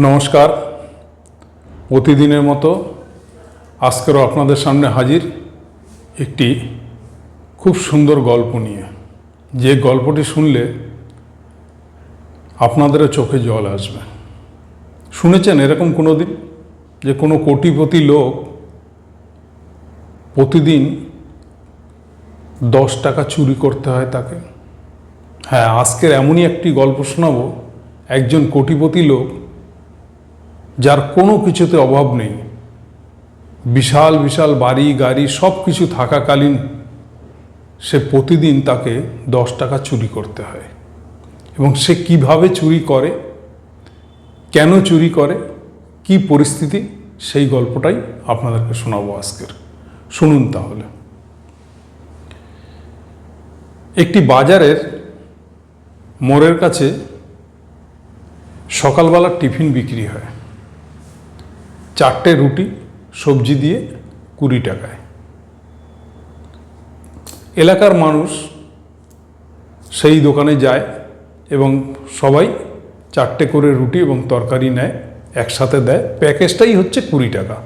নমস্কার। প্রতিদিনের মতো আজকেরও আপনাদের সামনে হাজির একটি খুব সুন্দর গল্প নিয়ে। যে গল্পটি শুনলে আপনাদেরও চোখে জল আসবে। শুনেছেন এরকম কোনো দিন যে কোনো কোটিপতি লোক প্রতিদিন দশ টাকা চুরি করতে হয় তাকে? হ্যাঁ আজকের এমনই একটি গল্প শোনাবো। একজন কোটিপতি লোক যার কোনো কিছুতে অভাব নেই। বিশাল বিশাল বাড়ি, গাড়ি সব কিছু থাকাকালীন সে প্রতিদিন তাকে দশ টাকা চুরি করতে হয়। এবং সে কীভাবে চুরি করে, কেন চুরি করে, কি পরিস্থিতি, সেই গল্পটাই আপনাদেরকে শোনাবো আজকের। শুনুন তাহলে। একটি বাজারের মোড়ের কাছে সকালবেলা টিফিন বিক্রি হয়। চারটে রুটি, সবজি দিয়ে কুড়ি টাকায়। এলাকার মানুষ সেই দোকানে যায় এবং সবাই চারটে করে রুটি এবং তরকারি নেয়, একসাথে দেয়। প্যাকেজটাই হচ্ছে কুড়ি টাকা।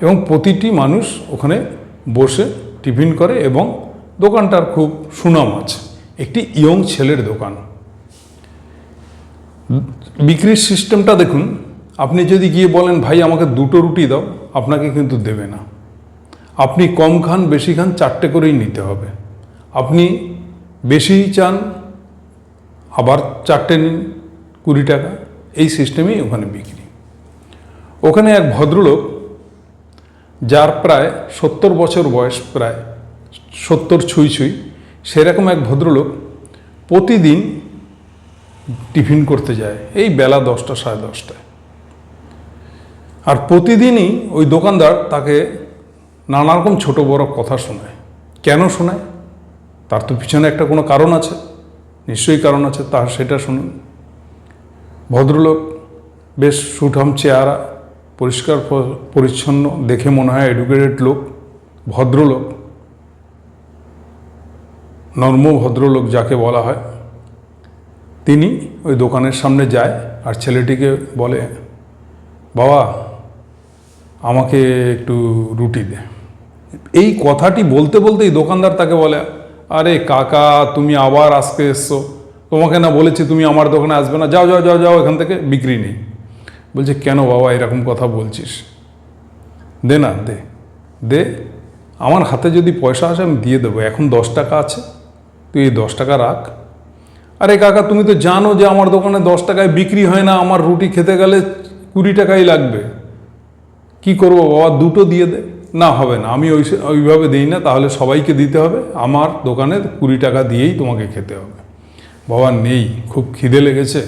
এবং প্রতিটি মানুষ ওখানে বসে টিফিন করে এবং দোকানটার খুব সুনাম আছে। একটি ইয়ং ছেলের দোকান। বিক্রির সিস্টেমটা দেখুন। আপনি যদি গিয়ে বলেন, ভাই, আমাকে দুটো রুটি দাও, আপনাকে কিন্তু দেবে না। আপনি কম খান, বেশি খান, চারটে করেই নিতে হবে। আপনি বেশি চান, আবার চারটে নিন, কুড়ি টাকা। এই সিস্টেমেই ওখানে বিক্রি। ওখানে এক ভদ্রলোক, যার প্রায় সত্তর বছর বয়স, প্রায় সত্তর ছুঁই ছুঁই, সেরকম এক ভদ্রলোক প্রতিদিন টিফিন করতে যায়। এই বেলা দশটা, সাড়ে দশটায়। আর প্রতিদিনই ওই দোকানদার তাকে নানা রকম ছোটো বড় কথা শোনায়। কেন শোনায়? তার তো পিছনে একটা কোনো কারণ আছে। নিশ্চয়ই কারণ আছে, তার সেটা শুনুন। ভদ্রলোক বেশ সুঠাম চেহারা, পরিষ্কার পরিচ্ছন্ন, দেখে মনে হয় এডুকেটেড লোক, ভদ্রলোক। নর্ম ভদ্রলোক যাকে বলা হয়। তিনি ওই দোকানের সামনে যায় আর ছেলেটিকে বলে, বাবা আমাকে একটু রুটি দে। এই কথাটি বলতে বলতেই দোকানদার তাকে বলে, আরে কাকা, তুমি আবার আজকে এসছো। তোমাকে না বলেছি তুমি আমার দোকানে আসবে না। যাও যাও যাও যাও, এখান থেকে বিক্রি নেই। বলছে, কেন বাবা এরকম কথা বলছিস? দে না, দে। দে? আমার হাতে যদি পয়সা আসে আমি দিয়ে দেবো। এখন দশ টাকা আছে। তুই এই দশ টাকা রাখ। আরে কাকা, তুমি তো জানো যে আমার দোকানে দশ টাকায় বিক্রি হয় না। আমার রুটি খেতে গেলে কুড়ি টাকাই লাগবে। কি করব বাবা? দুটো দিয়ে দে। না, হবে না। আমি ওই ওইভাবে দিই না। তাহলে সবাইকে দিতে হবে। আমার দোকানে কুড়ি টাকা দিয়েই তোমাকে খেতে হবে। বাবা, নেই। খুব খিদে লেগেছে।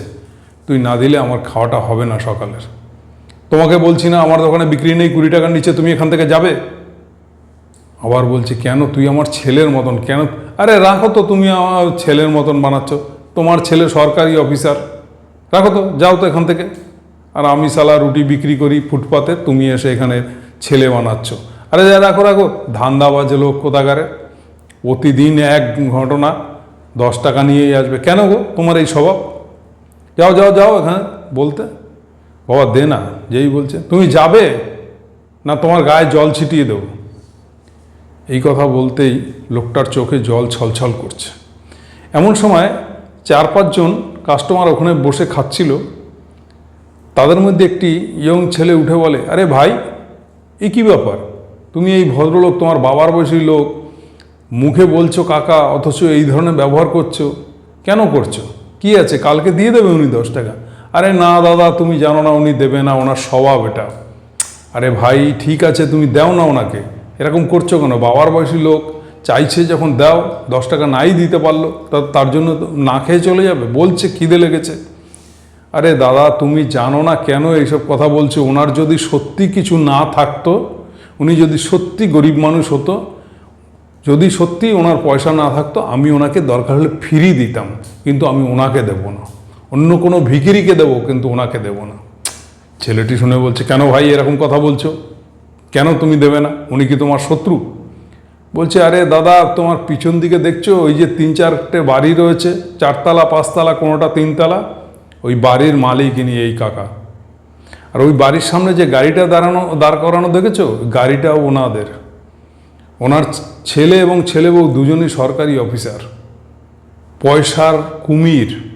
তুই না দিলে আমার খাওয়াটা হবে না সকালের। তোমাকে বলছি না, আমার দোকানে বিক্রি নেই, কুড়ি টাকার নিচে তুমি এখান থেকে যাবে? আবার বলছে, কেন? তুই আমার ছেলের মতন। কেন? আরে, রাখো তো তুমি আমার ছেলের মতন বানাচ্ছ। তোমার ছেলে সরকারি অফিসার। রাখো তো, যাও তো এখান থেকে। আর আমি সালা রুটি বিক্রি করি ফুটপাতে, তুমি এসে এখানে ছেলে বানাচ্ছ। আরে যা, রাখো রাখো। ধান্দাবাজে লোক কোথাকারে? প্রতিদিন এক ঘটনা, দশ টাকা নিয়েই আসবে। কেন গো? তোমার এই স্বভাব? যাও যাও যাও এখানে বলতে। বাবা, দে না, যেই বলছে। তুমি যাবে? না, তোমার গায়ে জল ছিটিয়ে দেবো। এই কথা বলতেই লোকটার চোখে জল ছলছল করছে। এমন সময় চার পাঁচজন কাস্টমার ওখানে বসে খাচ্ছিল। তাদের মধ্যে একটি ইয়ং ছেলে উঠে বলে, আরে ভাই, এ কী ব্যাপার? তুমি এই ভদ্রলোক, তোমার বাবার বয়সী লোক, মুখে বলছো কাকা, অথচ এই ধরনের ব্যবহার করছ। কেন করছ? কি আছে? কালকে দিয়ে দেবে উনি দশ টাকা। আরে না দাদা, তুমি জানো না, উনি দেবে না, ওনার স্বভাব এটা। আরে ভাই, ঠিক আছে, তুমি দাও না ওনাকে। এরকম করছ কেন? বাবার বয়সী লোক চাইছে যখন দাও, দশ টাকা নাই দিতে পারল তার জন্য তো না খেয়ে চলে যাবে? বলছে, খিদে লেগেছে। আরে দাদা, তুমি জানো না কেন এইসব কথা বলছো? ওনার যদি সত্যি কিছু না থাকতো, উনি যদি সত্যি গরিব মানুষ হতো, যদি সত্যি ওনার পয়সা না থাকতো, আমি ওনাকে দরকার হলে ফ্রি দিতাম, কিন্তু আমি ওনাকে দেবো না। অন্য কোনো ভিকিরিকে দেবো, কিন্তু ওনাকে দেবো না। ছেলেটি শুনে বলছে, কেন ভাই এরকম কথা বলছো? কেন তুমি দেবে না? উনি কি তোমার শত্রু? বলছে, আরে দাদা, তোমার পিছন দিকে দেখছ, ওই যে তিন চারটে বাড়ি রয়েছে, চারতলা, পাঁচতলা, কোনোটা তিনতলা। ওই বাড়ির মালিক ইনি এই কাকা। আর ওই বাড়ির সামনে যে গাড়িটা দাঁড়ানো, দাঁড় করানো দেখেছ? গাড়িটাও ওনাদের। ওনার ছেলে এবং ছেলে বউ দুজনই সরকারি অফিসার। পয়সার কুমির।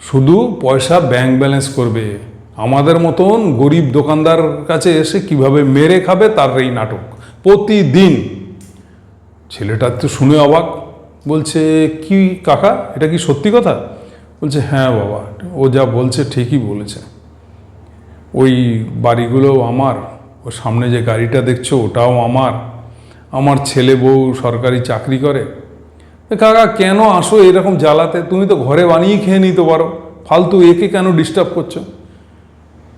শুধু পয়সা ব্যাংক ব্যালেন্স করবে। আমাদের মতন গরিব দোকানদার কাছে এসে কীভাবে মেরে খাবে তার এই নাটক। প্রতিদিন। ছেলেটা তো শুনে অবাক। বলছে, কি কাকা? এটা কি সত্যি কথা? বলছে হ্যাঁ বাবা, ও যা বলছে ঠিকই বলেছে। ওই বাড়িগুলো আমার, ও সামনে যে গাড়িটা দেখছ ওটাও আমার। আমার ছেলে বউ সরকারি চাকরি করে। কাকা, কেন আসো এরকম জ্বালাতে? তুমি তো ঘরে বানিয়ে খেয়ে নিতে পারো। ফালতু একে কেন ডিস্টার্ব করছ?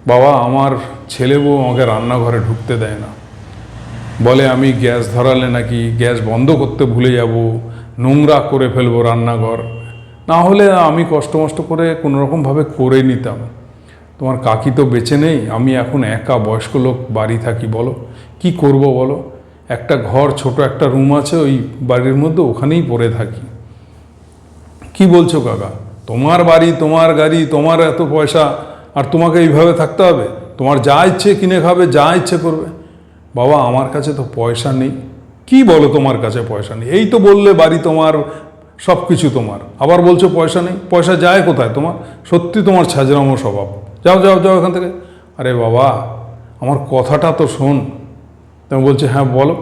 বাবা, আমার ছেলে বউ আমাকে রান্নাঘরে ঢুকতে দেয় না। বলে, আমি গ্যাস ধরালে নাকি গ্যাস বন্ধ করতে ভুলে যাব, নোংরা করে ফেলব রান্নাঘর। না হলে আমি কষ্ট মষ্ট করে কোনোরকমভাবে করে নিতাম। তোমার কাকি তো বেঁচে নেই, আমি এখন একা বয়স্ক লোক বাড়ি থাকি, বলো। কি করব, বলো? একটা ঘর, ছোট একটা রুম আছে ওই বাড়ির মধ্যে, ওখানেই পড়ে থাকি। কি বলছো কাকা? তোমার বাড়ি, তোমার গাড়ি, তোমার এত পয়সা, আর তোমাকে এইভাবে থাকতে হবে? তোমার যা ইচ্ছে কিনে খাবে, যা ইচ্ছে করবে। বাবা, আমার কাছে তো পয়সা নেই। কি বলো তোমার কাছে পয়সা নেই? এই তো বললে বাড়ি তোমার সব কিছু তোমার। আবার বলছো পয়সা নেই, পয়সা যায় কোথায় তোমার? সত্যি তোমার ছাজরামো স্বভাব। যাও যাও যাও এখান থেকে। আরে বাবা, আমার কথাটা তো শোন। তুমি বলছে হ্যাঁ বলো।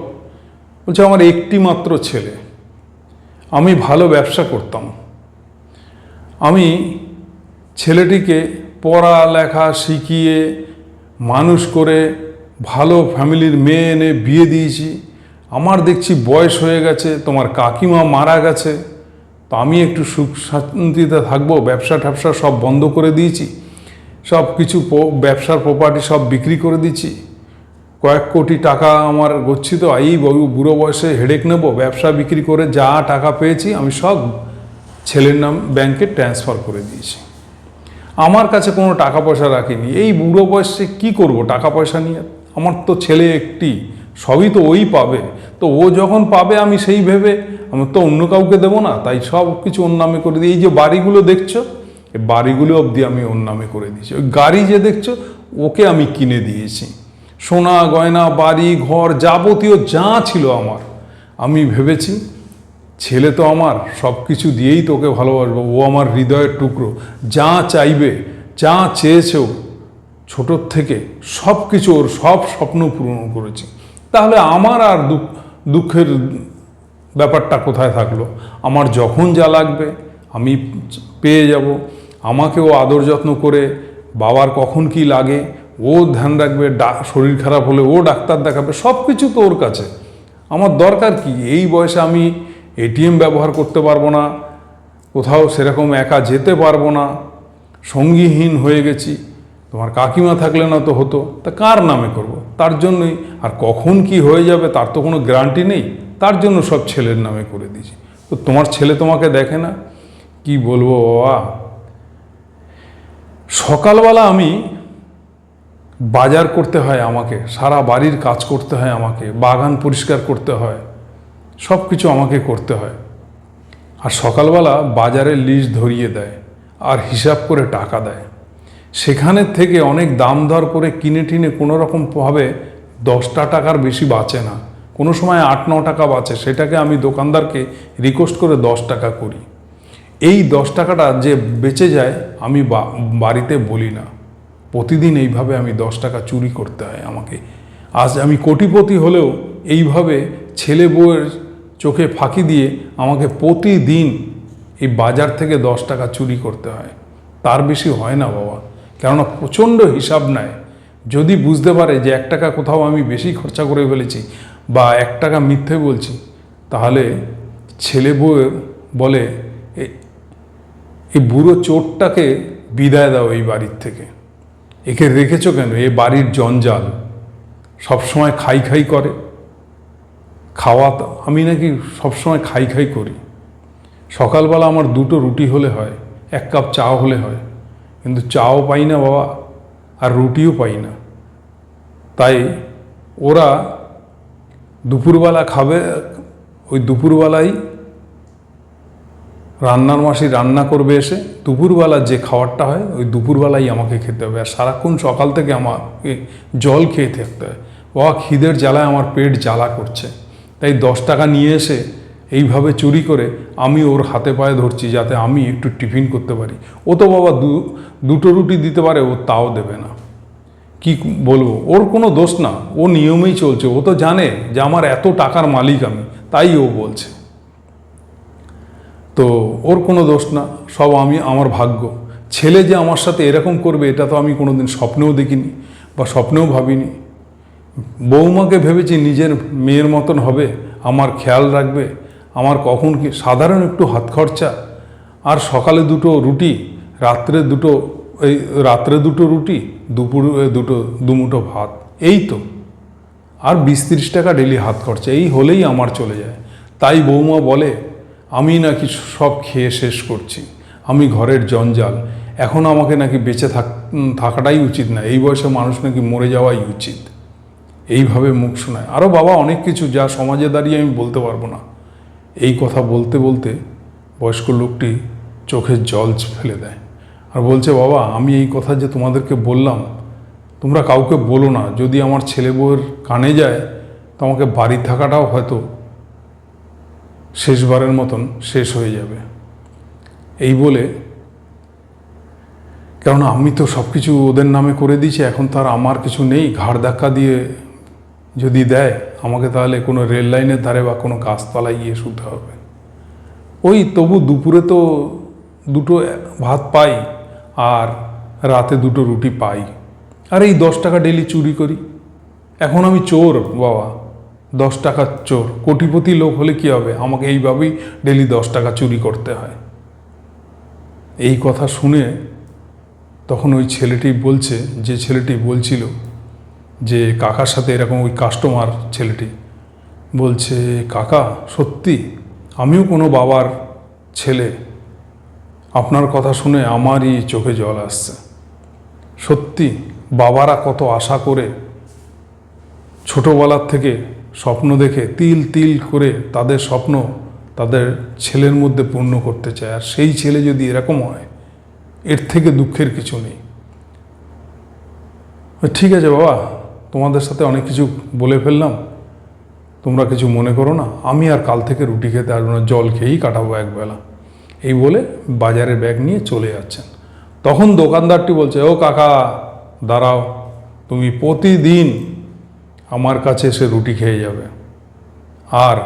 বলছে, আমার একটি মাত্র ছেলে। আমি ভালো ব্যবসা করতাম। আমি ছেলেটিকে পড়ালেখা শিখিয়ে, মানুষ করে ভালো ফ্যামিলির মেয়ে এনে বিয়ে দিয়েছি। আমার দেখছি বয়স হয়ে গেছে, তোমার কাকিমা মারা গেছে। তো আমি একটু সুখ শান্তিতে থাকব, ব্যবসা ট্যাবসা সব বন্ধ করে দিয়েছি, সব কিছু ব্যবসার প্রপার্টি সব বিক্রি করে দিচ্ছি কয়েক কোটি টাকা আমার গচ্ছিত এই বুড়ো বয়সে হেডেক নেব, ব্যবসা বিক্রি করে যা টাকা পেয়েছি আমি সব ছেলের নাম ব্যাংকে ট্রান্সফার করে দিয়েছি। আমার কাছে কোনো টাকা পয়সা রাখিনি, এই বুড়ো বয়সে কি করব টাকা পয়সা নিয়ে? আমার তো ছেলে একটি, সবই তো ওই পাবে, তো ও যখন পাবে আমি সেই ভেবে আমি তো অন্য কাউকে দেবো না, তাই সব কিছু ওর নামে করে দিই। এই যে বাড়িগুলো দেখছ, এই বাড়িগুলো অবধি আমি ওর নামে করে দিয়েছি। ওই গাড়ি যে দেখছ, ওকে আমি কিনে দিয়েছি। সোনা, গয়না, বাড়ি, ঘর যাবতীয় যা ছিল আমার। আমি ভেবেছি, ছেলে তো আমার সব কিছু দিয়েই তোকে ভালোবাসবো, ও আমার হৃদয়ের টুকরো। যা চাইবে, যা চেয়েছে ছোটোর থেকে সব কিছু ওর সব স্বপ্ন পূরণ করেছি। তাহলে আমার আর দুঃখ, দুঃখের ব্যাপারটা কোথায় থাকল? আমার যখন যা লাগবে, আমি পেয়ে যাব। আমাকে ও আদর যত্ন করে বাবার কখন কি লাগে, ও ধ্যান রাখবে শরীর খারাপ হলে ও ডাক্তার দেখাবে সব কিছু তো ওর কাছে। আমার দরকার কি? এই বয়সে আমি এটিএম ব্যবহার করতে পারব না, কোথাও সেরকম একা যেতে পারব না, সঙ্গীহীন হয়ে গেছি। তোমার কাকিমা থাকলে না তো হতো, তা কার নামে করব। তার জন্যই। আর কখন কি হয়ে যাবে, তার তো কোনো গ্যারান্টি নেই। তার জন্য সব ছেলের নামে করে দিয়েছি। তো তোমার ছেলে তোমাকে দেখে না? কি বলব বাবা? সকালবেলা আমি বাজার করতে হয় আমাকে, সারা বাড়ির কাজ করতে হয় আমাকে, বাগান পরিষ্কার করতে হয় সব কিছু আমাকে করতে হয়। আর সকালবেলা বাজারের লিস্ট ধরিয়ে দেয় আর হিসাব করে টাকা দেয়। সেখানের থেকে অনেক দাম দর করে কিনে টিনে কোনো রকমভাবে দশটা টাকার বেশি বাঁচে না। কোনো সময় আট, ন টাকা বাঁচে, সেটাকে আমি দোকানদারকে রিকোয়েস্ট করে দশ টাকা করি। এই দশ টাকাটা যে বেঁচে যায়, আমি বাড়িতে বলি না। প্রতিদিন এইভাবে আমি দশ টাকা চুরি করতে হয় আমাকে। আজ আমি কোটিপতি হলেও এইভাবে ছেলে বউয়ের চোখে ফাঁকি দিয়ে আমাকে প্রতিদিন এই বাজার থেকে দশ টাকা চুরি করতে হয়। তার বেশি হয় না বাবা। কেননা প্রচণ্ড হিসাব নেয়। যদি বুঝতে পারে যে এক টাকা কোথাও আমি বেশি খরচা করে ফেলেছি বা এক টাকা মিথ্যে বলছি, তাহলে ছেলে বউ বলে, "এ- এই বুড়ো চোরটাকে বিদায় দাও এই বাড়ির থেকে। একে রেখেছো কেন? এ বাড়ির জঞ্জাল। সবসময় খাই খাই করে। খাওয়া আমি নাকি সবসময় খাই খাই করি। সকালবেলা আমার দুটো রুটি হলে হয়, এক কাপ চা হলে হয়। কিন্তু চাও পাই না বাবা, আর রুটিও পাই না। তাই ওরা দুপুরবেলা খাবে, ওই দুপুরবেলাই রান্নার মাসি রান্না করবে এসে, দুপুরবেলা যে খাবারটা হয়, ওই দুপুরবেলাই আমাকে খেতে হবে। আর সারাক্ষণ সকাল থেকে আমাকে জল খেয়ে থাকতে হয়। বাবা খিদের জ্বালায় আমার পেট জ্বালা করছে। তাই দশ টাকা নিয়ে এসে এইভাবে চুরি করে আমি ওর হাতে পায়ে ধরছি যাতে আমি একটু টিফিন করতে পারি। ও তো বাবা দু, দুটো রুটি দিতে পারে, ও তাও দেবে না। কি বলব? ওর কোনো দোষ না। ও নিয়মেই চলছে। ও তো জানে যে আমার এত টাকার মালিক আমি, তাই ও বলছে। তো ওর কোনো দোষ না, সব আমি, আমার ভাগ্য। ছেলে যে আমার সাথে এরকম করবে, এটা তো আমি কোনোদিন স্বপ্নেও দেখিনি বা স্বপ্নেও ভাবিনি। বৌমাকে ভেবেছি নিজের মেয়ের মতন হবে, আমার খেয়াল রাখবে। আমার কখন কি, সাধারণ একটু হাত খরচা। আর সকালে দুটো রুটি, রাত্রে দুটো, এই রাত্রে দুটো রুটি দুপুরে দুটো দুমুঠো ভাত। এই তো। আর বিশ তিরিশ টাকা ডেলি হাত খরচা। এই হলেই আমার চলে যায়। তাই বৌমা বলে, আমি নাকি সব খেয়ে শেষ করছি। আমি ঘরের জঞ্জাল। এখন আমাকে নাকি বেঁচে থাক থাকাটাই উচিত না। এই বয়সে মানুষ নাকি মরে যাওয়াই উচিত। এইভাবে মুখ শোনায়। আরও বাবা, অনেক কিছু যা সমাজে দাঁড়িয়ে আমি বলতে পারব না। এই কথা বলতে বলতে বয়স্ক লোকটি চোখের জল ফেলে দেয়। আর বলছে, বাবা, আমি এই কথা যে তোমাদেরকে বললাম, তোমরা কাউকে বলো না। যদি আমার ছেলে বউয়ের কানে যায়, তো আমাকে বাড়ি থাকাটাও হয়তো শেষবারের মতন শেষ হয়ে যাবে। এই বলে, কেননা আমি তো সব কিছু ওদের নামে করে দিয়েছি, এখন তার আমার কিছু নেই। ঘাড় ধাক্কা দিয়ে যদি দেয়, আমাকে তাহলে কোনো রেল লাইনের ধারে বা কোনো গাছতলায় গিয়ে শুতে হবে। ওই তবু দুপুরে তো দুটো ভাত পাই। আর রাতে দুটো রুটি পাই। আর এই দশ টাকা ডেলি চুরি করি। এখন আমি চোর, বাবা। দশ টাকার চোর। কোটিপতি লোক হলে কি হবে? আমাকে এইভাবেই ডেলি দশ টাকা চুরি করতে হয়। এই কথা শুনে তখন ওই ছেলেটি বলছে, যে ছেলেটি বলছিল যে কাকার সাথে এরকম ওই কাস্টমার ছেলেটি বলছে, কাকা, সত্যি? আমিও কোনো বাবার ছেলে। আপনার কথা শুনে আমারই চোখে জল আসছে। সত্যি, বাবারা কত আশা করে ছোটোবেলার থেকে স্বপ্ন দেখে তিল তিল করে তাদের স্বপ্ন তাদের ছেলের মধ্যে পূর্ণ করতে চায়। আর সেই ছেলে যদি এরকম হয়, এর থেকে দুঃখের কিছু নেই। ঠিক আছে বাবা, তোমাদের সাথে অনেক কিছু বলে ফেললাম। তোমরা কিছু মনে করো না, আমি আর কাল থেকে রুটি খেতে আসব না, জল খেয়েই কাটাবো একবেলা এই বলে বাজারে ব্যাগ নিয়ে চলে যাচ্ছেন। তখন দোকানদারটি বলছে, ও কাকা, দাঁড়াও, তুমি প্রতিদিন আমার কাছে এসে রুটি খেয়ে যাবে। আর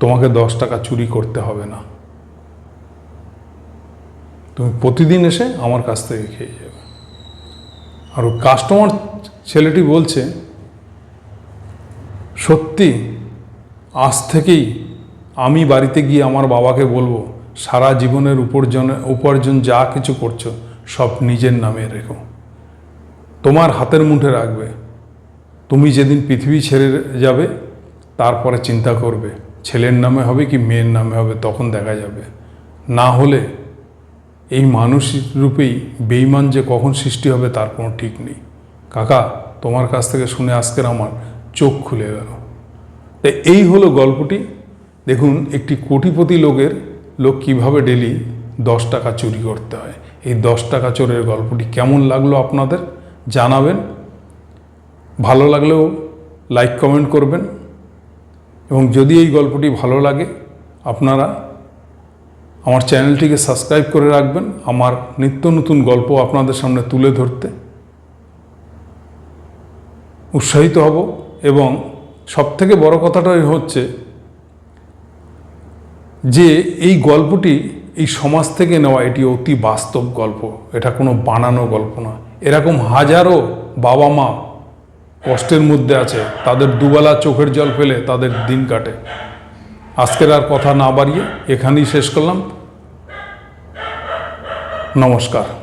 তোমাকে দশ টাকা চুরি করতে হবে না। তুমি প্রতিদিন এসে আমার কাছ থেকে খেয়ে যাবে। আর কাস্টমার ছেলেটি বলছে, সত্যি, আজ থেকেই আমি বাড়িতে গিয়ে আমার বাবাকে বলব, সারা জীবনের উপার্জন উপার্জন যা কিছু করছ, সব নিজের নামে রেখো। তোমার হাতের মুঠে রাখবে। তুমি যেদিন পৃথিবী ছেড়ে যাবে, তারপরে চিন্তা করবে, ছেলের নামে হবে কি মেয়ের নামে হবে, তখন দেখা যাবে। না হলে এই মানুষ রূপেই বেইমান যে কখন সৃষ্টি হবে, তার কোনো ঠিক নেই। কাকা, তোমার কাছ থেকে শুনে আজকের আমার চোখ খুলে গেল। তাই এই হলো গল্পটি। দেখুন, একটি কোটিপতি লোকের লোক কীভাবে ডেলি দশ টাকা চুরি করতে হয়? এই দশ টাকা চোরের গল্পটি কেমন লাগল আপনাদের? জানাবেন। ভালো লাগলেও লাইক কমেন্ট করবেন। এবং যদি এই গল্পটি ভালো লাগে, আপনারা আমার চ্যানেলটিকে সাবস্ক্রাইব করে রাখবেন। আমার নিত্য নতুন গল্প আপনাদের সামনে তুলে ধরতে উৎসাহিত হব। এবং সবথেকে বড় কথাটাই হচ্ছে যে এই গল্পটি এই সমাজ থেকে নেওয়া এটি অতি বাস্তব গল্প। এটা কোনো বানানো গল্প না। এরকম হাজারো বাবা মা কষ্টের মধ্যে আছে, তাদের দুবেলা চোখের জল ফেলে তাদের দিন কাটে। আজকের আর কথা না বাড়িয়ে এখানেই শেষ করলাম। নমস্কার।